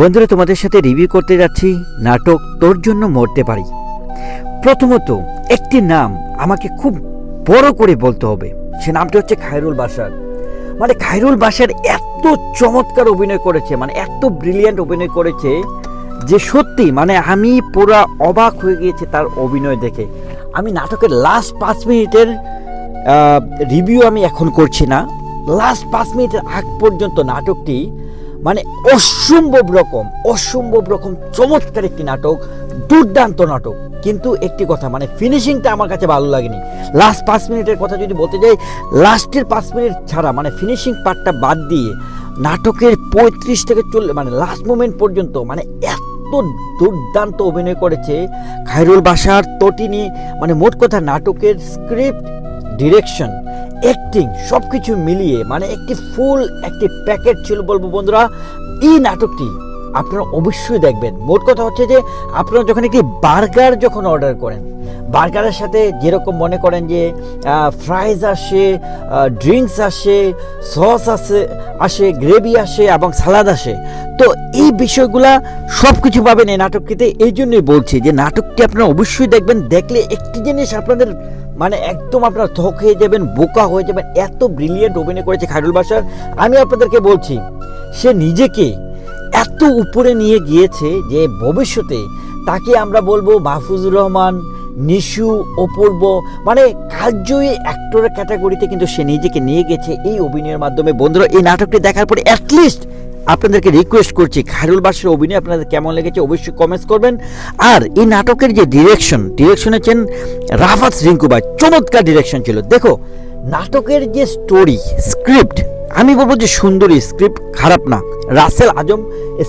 বন্ধুরা, তোমাদের সাথে রিভিউ করতে যাচ্ছি নাটক তোর জন্য মরতে পারি। প্রথমত, একটি নাম আমাকে খুব বড় করে বলতে হবে। সে নামটি হচ্ছে খায়রুল বাসার মানে খায়রুল বাসার এত চমৎকার অভিনয় করেছে মানে এত ব্রিলিয়ান্ট অভিনয় করেছে যে সত্যি মানে আমি পুরা অবাক হয়ে গিয়েছে তার অভিনয় দেখে। আমি নাটকের লাস্ট পাঁচ মিনিটের রিভিউ আমি এখন করছি না। লাস্ট পাঁচ মিনিটের আগ পর্যন্ত নাটকটি মানে অসম্ভব রকম অসম্ভব রকম চমৎকার একটি নাটক, দুর্দান্ত নাটক। কিন্তু একটি কথা মানে ফিনিশিংটা আমার কাছে ভালো লাগেনি। লাস্ট পাঁচ মিনিটের কথা যদি বলতে যাই লাস্টের পাঁচ মিনিট ছাড়া মানে ফিনিশিং পার্টটা বাদ দিয়ে নাটকের পঁয়ত্রিশ থেকে চল্লিশ মানে লাস্ট মোমেন্ট পর্যন্ত মানে এত দুর্দান্ত অভিনয় করেছে খায়রুল বাসার তটিনি মানে মোট কথা নাটকের স্ক্রিপ্ট ডিরেকশন অ্যাক্টিং সব কিছু মিলিয়ে মানে একটি ফুল একটি প্যাকেট ছিল বলব বন্ধুরা, এই নাটকটি আপনারা অবশ্যই দেখবেন। মোট কথা হচ্ছে যে, আপনারা যখন একটি বার্গার যখন অর্ডার করেন, বার্গারের সাথে যেরকম মনে করেন যে ফ্রাইজ আসে ড্রিঙ্কস আসে সস আসে আসে গ্রেভি আসে এবং সালাদ আসে, তো এই বিষয়গুলা সব কিছু পাবেন এই নাটকটিতে। এই জন্যই বলছি যে, নাটকটি আপনারা অবশ্যই দেখবেন। দেখলে একটি জিনিস আপনাদের মানে একদম আপনারা থক হয়ে যাবেন, বোকা হয়ে যাবেন, এত ব্রিলিয়েন্ট অভিনয় করেছে খায়রুল বাসার আমি আপনাদেরকে বলছি, সে নিজেকে এত উপরে নিয়ে গিয়েছে যে ভবিষ্যতে তাকে আমরা বলব মাহফুজুর রহমান, নিশু, অপূর্ব মানে কার্যই অ্যাক্টরের ক্যাটাগরিতে কিন্তু সে নিজেকে নিয়ে গেছে এই অভিনয়ের মাধ্যমে। বন্ধুরা, এই নাটকটি দেখার পরে অ্যাটলিস্ট আপনাদেরকে রিকোয়েস্ট করছি, খায়রুল বাসের অভিনয় আপনাদের কেমন লেগেছে অবশ্যই কমেন্টস করবেন। আর এই নাটকের যে ডিরেকশন ডিরেকশন হচ্ছেন রাফাত রিঙ্কুবাই চমৎকার ডিরেকশন ছিল। দেখো, নাটকের যে স্টোরি স্ক্রিপ্ট আমি বলব যে সুন্দরী স্ক্রিপ্ট খারাপ না। রাসেল আজম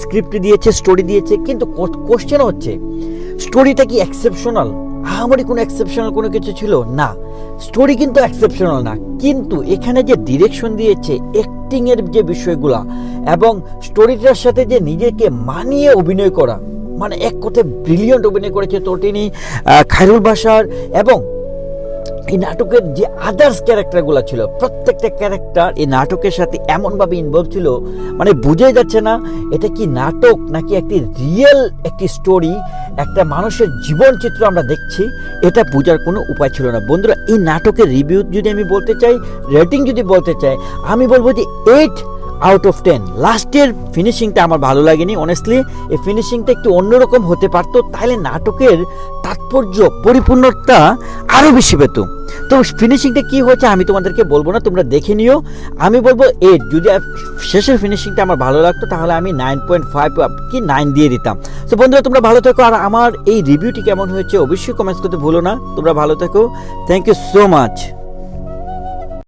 স্ক্রিপ্ট দিয়েছে স্টোরি দিয়েছে, কিন্তু কোশ্চেন হচ্ছে স্টোরিটা কি এক্সেপশনাল আমারই কোনো এক্সেপশনাল কোনো কিছু ছিল? না। স্টোরি কিন্তু এক্সেপশনাল না। কিন্তু এখানে যে ডিরেকশন দিয়েছে অ্যাক্টিংয়ের যে বিষয়গুলা এবং স্টোরিটার সাথে যে নিজেকে মানিয়ে অভিনয় করা মানে এক কথায় ব্রিলিয়ন্ট অভিনয় করেছে তটিনী খায়রুল বাসার এবং এই নাটকের যে আদার্স ক্যারেক্টারগুলো ছিল, প্রত্যেকটা ক্যারেক্টার এই নাটকের সাথে এমনভাবে ইনভলভ ছিল মানে বুঝাই যাচ্ছে না, এটা কি নাটক নাকি একটি রিয়েল একটি স্টোরি একটা মানুষের জীবন চিত্র আমরা দেখছি, এটা বোঝার কোনো উপায় ছিল না। বন্ধুরা, এই নাটকের রিভিউ যদি আমি বলতে চাই রেটিং যদি বলতে চাই, আমি বলব যে এইট আউট অফ টেন লাস্টের ফিনিশিংটা আমার ভালো লাগেনি অনেস্টলি এই ফিনিশিংটা একটু অন্যরকম হতে পারতো তাহলে নাটকের তাৎপর্য, পরিপূর্ণতা আরও বেশি পেত। তো ফিনিশিংটা কি হয়েছে আমি তোমাদেরকে বলব না, তোমরা দেখে নিও। আমি বলব এইট যদি শেষের ফিনিশিংটা আমার ভালো লাগতো, তাহলে আমি নাইন পয়েন্ট ফাইভ কি নাইন দিয়ে দিতাম। তো বন্ধুরা, তোমরা ভালো থেকো। আর আমার এই রিভিউটি কেমন হয়েছে অবশ্যই কমেন্টস করতে ভুলো না। তোমরা ভালো থেকো। Thank you so much